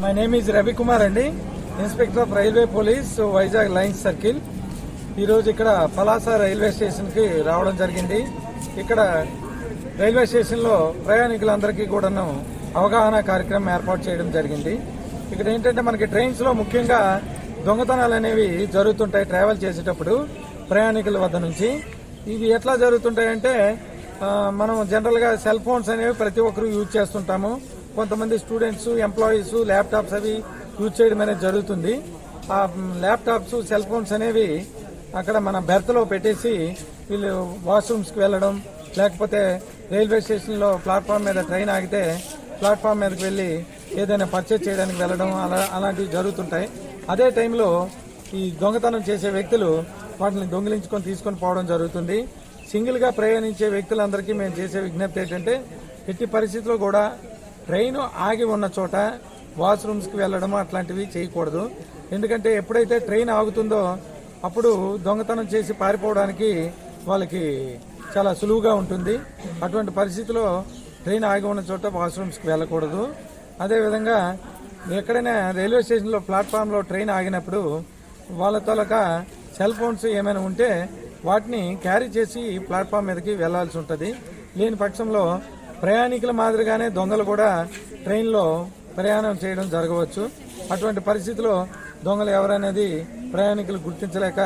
My name is Ravikumar అండి inspector of railway police Vizag lines circle ఈరోజు ఇక్కడ Palasa railway స్టేషన్కి రావడం జరిగింది. ఇక్కడ రైల్వే స్టేషన్లో ప్రయాణికులందరికీ కూడాను అవగాహన కార్యక్రమం ఏర్పాటు చేయడం జరిగింది. ఇక్కడ ఏంటంటే మనకి ట్రైన్స్లో ముఖ్యంగా దొంగతనాలు అనేవి జరుగుతుంటాయి ట్రావెల్ చేసేటప్పుడు ప్రయాణికుల వద్ద నుంచి. ఇవి ఎట్లా జరుగుతుంటాయంటే మనం జనరల్గా సెల్ ఫోన్స్ అనేవి ప్రతి ఒక్కరు యూజ్ చేస్తుంటాము. కొంతమంది స్టూడెంట్స్ ఎంప్లాయీస్ ల్యాప్టాప్స్ అవి యూజ్ చేయడం అనేది జరుగుతుంది. ఆ ల్యాప్టాప్స్ సెల్ ఫోన్స్ అనేవి అక్కడ మన బెర్త్లో పెట్టేసి వీళ్ళు వాష్రూమ్స్కి వెళ్ళడం లేకపోతే రైల్వే స్టేషన్లో ప్లాట్ఫామ్ మీద ట్రైన్ ఆగితే ప్లాట్ఫామ్ మీదకి వెళ్ళి ఏదైనా పర్చేజ్ చేయడానికి వెళ్ళడం అలా అలాంటివి జరుగుతుంటాయి. అదే టైంలో ఈ దొంగతనం చేసే వ్యక్తులు వాటిని దొంగిలించుకొని తీసుకొని పోవడం జరుగుతుంది. సింగిల్గా ప్రయాణించే వ్యక్తులందరికీ మేము చేసే విజ్ఞప్తి ఏంటంటే ఎట్టి పరిస్థితుల్లో కూడా ట్రైన్ ఆగి ఉన్న చోట వాష్రూమ్స్కి వెళ్ళడం అట్లాంటివి చేయకూడదు. ఎందుకంటే ఎప్పుడైతే ట్రైన్ ఆగుతుందో అప్పుడు దొంగతనం చేసి పారిపోవడానికి వాళ్ళకి చాలా సులువుగా ఉంటుంది. అటువంటి పరిస్థితిలో ట్రైన్ ఆగి ఉన్న చోట వాష్రూమ్స్కి వెళ్ళకూడదు. అదేవిధంగా ఎక్కడైనా రైల్వే స్టేషన్లో ప్లాట్ఫామ్లో ట్రైన్ ఆగినప్పుడు వాళ్ళ తొలక సెల్ ఫోన్స్ ఏమైనా ఉంటే వాటిని క్యారీ చేసి ప్లాట్ఫామ్ మీదకి వెళ్ళాల్సి ఉంటుంది. లేని పక్షంలో ప్రయాణికుల మాదిరిగానే దొంగలు కూడా ట్రైన్లో ప్రయాణం చేయడం జరగవచ్చు. అటువంటి పరిస్థితిలో దొంగలు ఎవరనేది ప్రయాణికులు గుర్తించలేక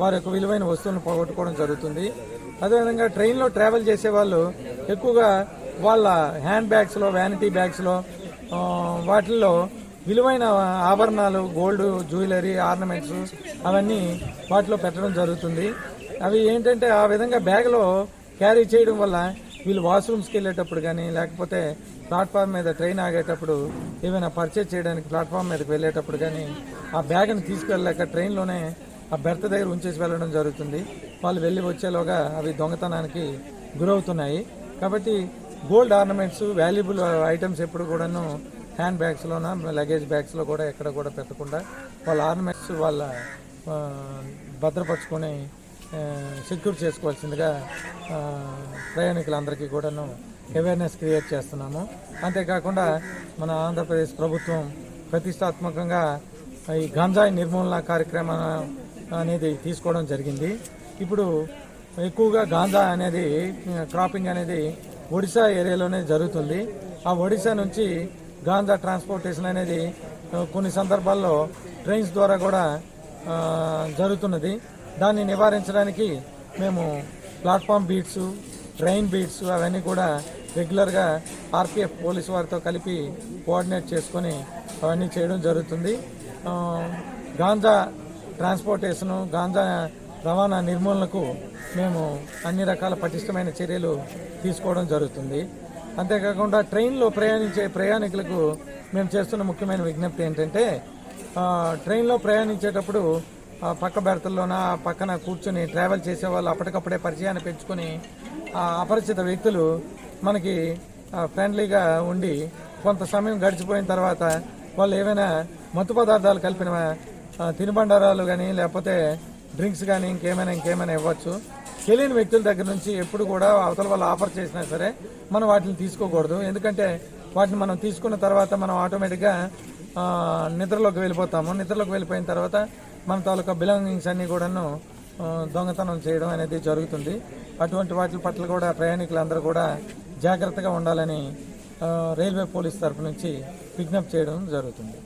వారి యొక్క విలువైన వస్తువులను పోగొట్టుకోవడం జరుగుతుంది. అదేవిధంగా ట్రైన్లో ట్రావెల్ చేసే వాళ్ళు ఎక్కువగా వాళ్ళ హ్యాండ్ బ్యాగ్స్లో వ్యానిటీ బ్యాగ్స్లో వాటిల్లో విలువైన ఆభరణాలు గోల్డ్ జ్యువెలరీ ఆర్నమెంట్స్ అవన్నీ వాటిలో పెట్టడం జరుగుతుంది. అవి ఏంటంటే ఆ విధంగా బ్యాగ్లో క్యారీ చేయడం వల్ల వీళ్ళు వాష్రూమ్స్కి వెళ్ళేటప్పుడు కానీ లేకపోతే ప్లాట్ఫామ్ మీద ట్రైన్ ఆగేటప్పుడు ఏమైనా పర్చేజ్ చేయడానికి ప్లాట్ఫామ్ మీదకి వెళ్ళేటప్పుడు కానీ ఆ బ్యాగ్ని తీసుకెళ్ళలేక ట్రైన్లోనే ఆ బెర్త్ దగ్గర ఉంచేసి వెళ్ళడం జరుగుతుంది. వాళ్ళు వెళ్ళి వచ్చేలోగా అవి దొంగతనానికి గురవుతున్నాయి. కాబట్టి గోల్డ్ ఆర్నమెంట్స్ వాల్యుబుల్ ఐటమ్స్ ఎప్పుడు కూడాను హ్యాండ్ బ్యాగ్స్లోన లగేజ్ బ్యాగ్స్లో కూడా ఎక్కడ కూడా పెట్టకుండా వాళ్ళ ఆర్నమెంట్స్ వాళ్ళ భద్రపరుచుకొని భద్రపరచుకొని సెక్యూర్ చేసుకోవాల్సిందిగా ప్రయాణికులందరికీ కూడాను అవేర్నెస్ క్రియేట్ చేస్తున్నాము. అంతేకాకుండా మన ఆంధ్రప్రదేశ్ ప్రభుత్వం ప్రతిష్టాత్మకంగా ఈ గంజాయి నిర్మూలన కార్యక్రమం అనేది తీసుకోవడం జరిగింది. ఇప్పుడు ఎక్కువగా గాంజా అనేది క్రాపింగ్ అనేది ఒడిశా ఏరియాలోనే జరుగుతుంది. ఆ ఒడిశా నుంచి గాంజా ట్రాన్స్పోర్టేషన్ అనేది కొన్ని సందర్భాల్లో ట్రైన్స్ ద్వారా కూడా జరుగుతున్నది. దాన్ని నివారించడానికి మేము ప్లాట్ఫామ్ బీట్స్ ట్రైన్ బీట్స్ అవన్నీ కూడా రెగ్యులర్గా ఆర్పిఎఫ్ పోలీసు వారితో కలిపి కోఆర్డినేట్ చేసుకొని అవన్నీ చేయడం జరుగుతుంది. గాంజా ట్రాన్స్పోర్టేషను గాంజా రవాణా నిర్మూలనకు మేము అన్ని రకాల పటిష్టమైన చర్యలు తీసుకోవడం జరుగుతుంది. అంతేకాకుండా ట్రైన్లో ప్రయాణించే ప్రయాణికులకు మేము చేస్తున్న ముఖ్యమైన విజ్ఞప్తి ఏంటంటే ట్రైన్లో ప్రయాణించేటప్పుడు పక్క బెర్తల్లోన పక్కన కూర్చొని ట్రావెల్ చేసే వాళ్ళు అప్పటికప్పుడే పరిచయాన్ని పెంచుకొని అపరిచిత వ్యక్తులు మనకి ఫ్రెండ్లీగా ఉండి కొంత సమయం గడిచిపోయిన తర్వాత వాళ్ళు ఏమైనా మత్తు పదార్థాలు కలిపిన తినుబండారాలు కానీ లేకపోతే డ్రింక్స్ కానీ ఇంకేమైనా ఇంకేమైనా ఇవ్వచ్చు. తెలియని వ్యక్తుల దగ్గర నుంచి ఎప్పుడు కూడా అవతల వాళ్ళు ఆఫర్ చేసినా సరే మనం వాటిని తీసుకోకూడదు. ఎందుకంటే వాటిని మనం తీసుకున్న తర్వాత మనం ఆటోమేటిక్గా నిద్రలోకి వెళ్ళిపోతాము. నిద్రలోకి వెళ్ళిపోయిన తర్వాత మన తాలూకా బిలాంగింగ్స్ అన్నీ కూడాను దొంగతనం చేయడం అనేది జరుగుతుంది. అటువంటి వాటి పట్ల కూడా ప్రయాణికులందరూ కూడా జాగ్రత్తగా ఉండాలని రైల్వే పోలీస్ తరఫు నుంచి విజ్ఞప్తి చేయడం జరుగుతుంది.